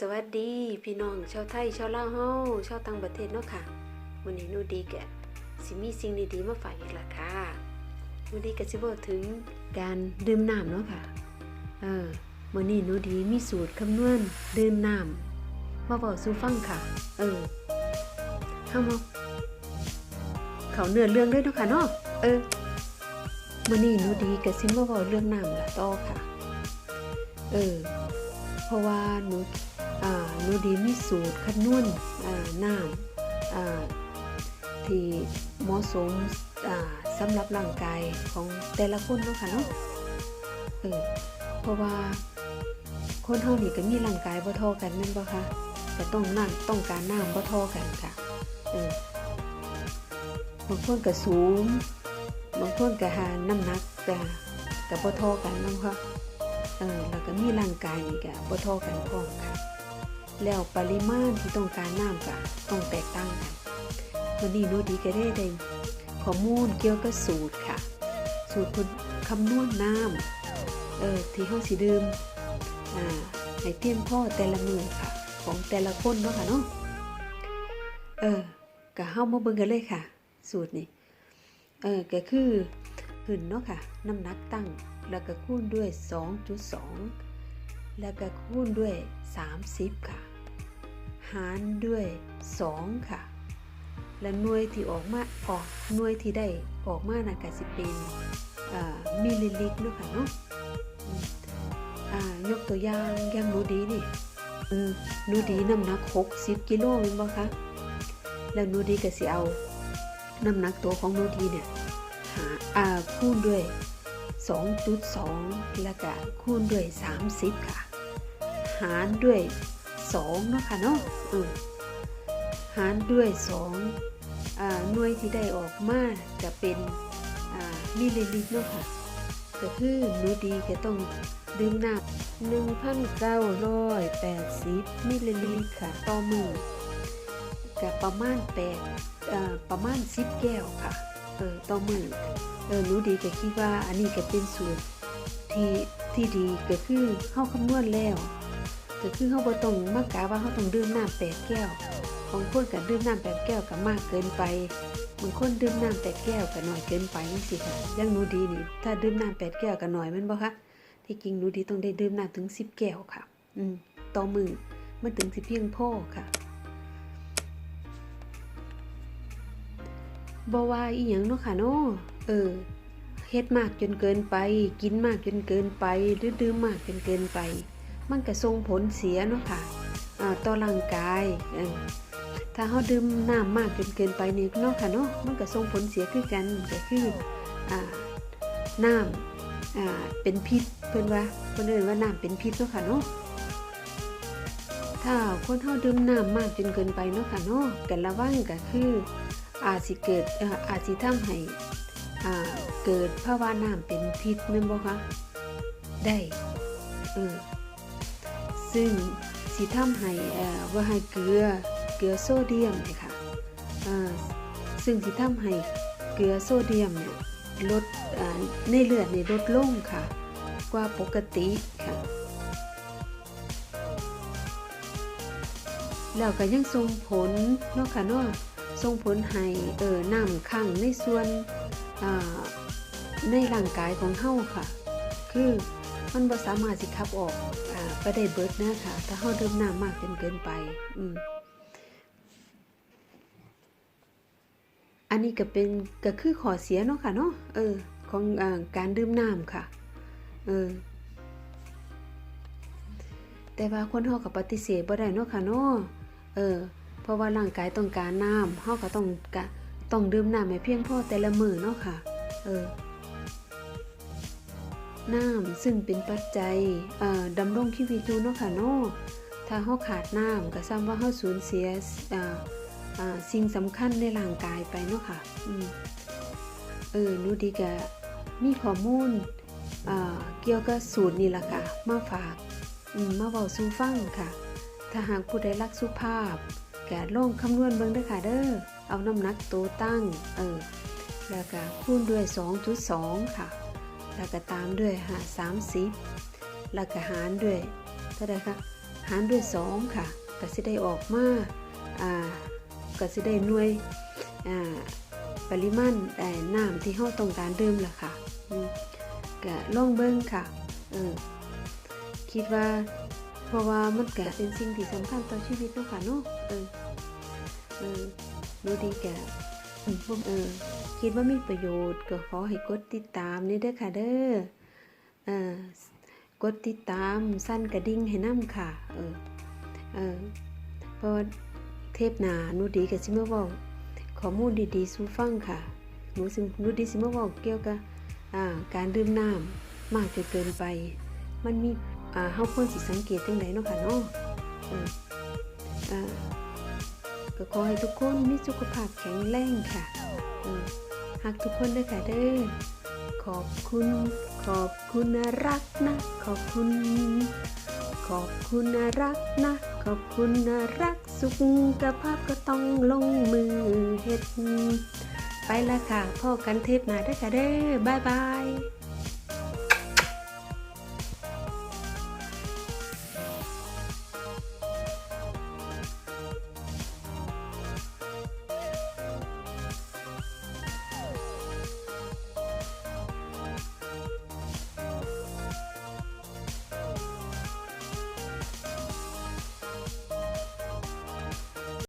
สวัสดีพี่น้องชาวไทยชาวลาวเฮาชาวต่างประเทศเนาะค่ะวันนี้หนูดีแกสิมีสิ่งดีๆมาฝากอีกและค่ะหนูดีก็สิบอกถึงการดื่มน้ำเนาะค่ะ เออวันนี้หนูดีมีสูตรคำนวณดื่มน้ำมาบอกสู่ฟังค่ะ เออเฮามาเขาเนื้อเรื่องด้วยเนาะค่ะเนาะเออวันนี้หนูดีก็สิมาบอกเรื่องน้ำละต่อค่ะ เออ เพราะว่าหนู นูดีมีสูตรคำนวณอ่าน้ำที่เหมาะสมสำหรับร่างกายของแต่ละคนเนาะค่ะเนาะเออเพราะว่าคนเฮานี่ก็มีร่างกายบ่เท่ากันแม่นบ่คะก็ต้องน้ำต้องการน้ำบ่เท่ากันค่ะเออบางคนก็สูง บางคนก็หาน้ำหนักก็ก็บ่เท่ากันเนาะค่ะเออแล้วก็มีร่างกายนี่ก็บ่เท่ากันพร้อมค่ะ แล้วปริมาณที่ต้องการน้ำก็ต้องแตกต่างกันวันนี้หนูดีก็ได้ได้ข้อมูลเกี่ยวกับสูตรค่ะ สูตรคนคำนวณน้ำเออที่เฮาสิดื่มอ่าให้เพียงพอแต่ละมือค่ะ ของแต่ละคนเนาะค่ะเนาะเออก็เฮามาเบิ่งกันเลยค่ะ สูตรนี้เออก็คือขึ้นเนาะค่ะ น้ำหนักตั้งแล้วก็คูณด้วย 2.2 แล้วก็คูณด้วย 30 ค่ะ หารด้วย 2 ค่ะ และหน่วยที่ออกมาออกหน่วยที่ได้ออกมานะก็สิเป็นมิลลิลิตรเนาะค่ะเนาะยกตัวอย่างอย่างนูดีนี่นูดีน้ำหนัก 60 กิโลแม่นบ่คะแล้วนูดีก็สิเอาน้ำหนักตัวของนูดีเนี่ยหาอ่าคูณด้วย 2.2 แล้วก็คูณด้วย 30 ค่ะ หารด้วย 2เนาะค่ะเนาะหารด้วย2อ่าหน่วยที่ได้ออกมาจะเป็นมิลลิลิตรเนาะค่ะก็คือหนูดีก็ต้องดื่มน้ำ1,980มิลลิลิตรค่ะต่อมือกับประมาณ8อ่าประมาณ 10 แก้วค่ะเออต่อมือเออหนูดีก็คิดว่าอันนี้ก็เป็นสูตรที่ที่ดีก็คือเฮาคำนวณแล้ว ก็คือเฮาบ่ต้องมากะว่าเฮาต้องดื่มน้ำแปดแก้วบางคนก็ดื่มน้ำแปดแก้วก็มากเกินไปบางคนดื่มน้ำแปดแก้วก็น้อยเกินไปจังซี่ค่ะอย่างหนูดีนี่ ถ้าดื่มน้ำแปดแก้วก็น้อยม่นบ่คะที่จริงหนูดีต้องได้ดื่มน้ำถึง10แก้วค่ะ อืมต่อมือมันถึงสิเพียงพอค่ะบ่ว่าอีหยังเนาะค่ะเนาะเออเฮ็ดมากจนเกินไป กินมากจนเกินไปหรือดื่มมากจนเกินไป มันก็ส่งผลเสียเนาะค่ะต่อร่างกาย ถ้าเฮาดื่มน้ำมากจนเกินไปนี่เนาะค่ะเนาะมันก็ส่งผลเสียคือกันก็คือน้ำเป็นพิษเพิ่อนว่าเพิ่นเอิ้นว่าน้ำเป็นพิษเนาะค่ะเนาะถ้าคนเฮาดื่มน้ำมากจนเกินไปเนาะค่ะเนาะก็ระวังก็คืออาจสิเกิดอาจสิทำให้เกิดภาวะน้ำเป็นพิษแม่นบ่คะได้เออ ซึ่งสิทำให้ว่าให้เกลือเกลือโซเดียมเลยค่ะซึ่งสิทำให้เกลือโซเดียมเนี่ยลดในเลือดในลดลงค่ะ กว่าปกติค่ะ แล้วก็ยังส่งผลเนาะค่ะเนาะส่งผลให้เอ่อน้ำขังในส่วนในร่างกายของเฮาค่ะ คือ มันบ่สามารถสิขับออกอ่าไปได้เบิดนะค่ะ ถ้าเฮาดื่มน้ำมากจนเกินไป อืมอันนี้ก็เป็นก็คือขอเสียเนาะค่ะเนาะเออของอ่าการดื่มน้ำค่ะเออแต่ว่าคนเฮาก็ปฏิเสธบ่ได้เนาะค่ะเนาะเออเพราะว่าร่างกายต้องการน้ำเฮาก็ต้องกะต้องดื่มน้ำให้เพียงพอแต่ละมื้อเนาะค่ะ เออ น้ำซึ่งเป็นปัจจัยดำรงชีวิตอยู่เนาะค่ะเนาะถ้าเฮาขาดน้ำก็ซ้ำว่าเฮาสูญเสียสิ่งสำคัญในร่างกายไปเนาะค่ะอเออนูดีก็มีข้อมูลอ่าเกี่ยวกับสูตรนี่ล่ะค่ะ มาฝากมมาเว้าสู่ฟังค่ะ ถ้าหากผู้ใดรักสุภาพแกะลองคำนวณเบิ่งด้อค่ะเด้อ เอาน้ำหนักตัวตั้ง เออ แล้วก็คูณด้วย 2.2 ค่ะ แล้วก็ตามด้วยหา30 แล้วก็หารด้วยเท่าไหร่คะหารด้วยสองค่ะก็สิได้ออกมาอ่าก็สิได้หน่วยอ่าปริมาณแต่น้ำที่เฮาต้องการดื่มล่ะค่ะก็ลองเบิ่งค่ะเออคิดว่าเพราะว่ามันก็เป็นสิ่งที่สำคัญต่อชีวิตเนาะค่ะเนาะเออเออดูดีแกอืมเออ คิดว่ามีประโยชน์ ก็ขอให้กดติดตามนี่เด้อค่ะเด้อเออกดติดตามสั้นกระดิ่งให้นํค่ะ เออเออเพราะเทปหนานูดีกับซิมาเว้าข้อมูลดีๆสู่ฟังค่ะหนูสินูดีสิมาเว้าเกี่ยวกับการดื่มน้ำมากจนเกินไป มันมีอ่าเฮาควรสิสังเกตจังไดเนาะค่ะเนาะก็ขอให้ทุกคนมีสุขภาพแข็งแรงค่ะเออ หักทุกคนด้อค่ะเด้อขอบคุณ ขอบคุณนะรักนะ ขอบคุณ ขอบคุณนะรักนะ ขอบคุณนะรักสุขภาพก็ต้องลงมือเฮ็ดไปละค่ะพ่อกันเทปหน้าด้อค่ะเด้อบายบาย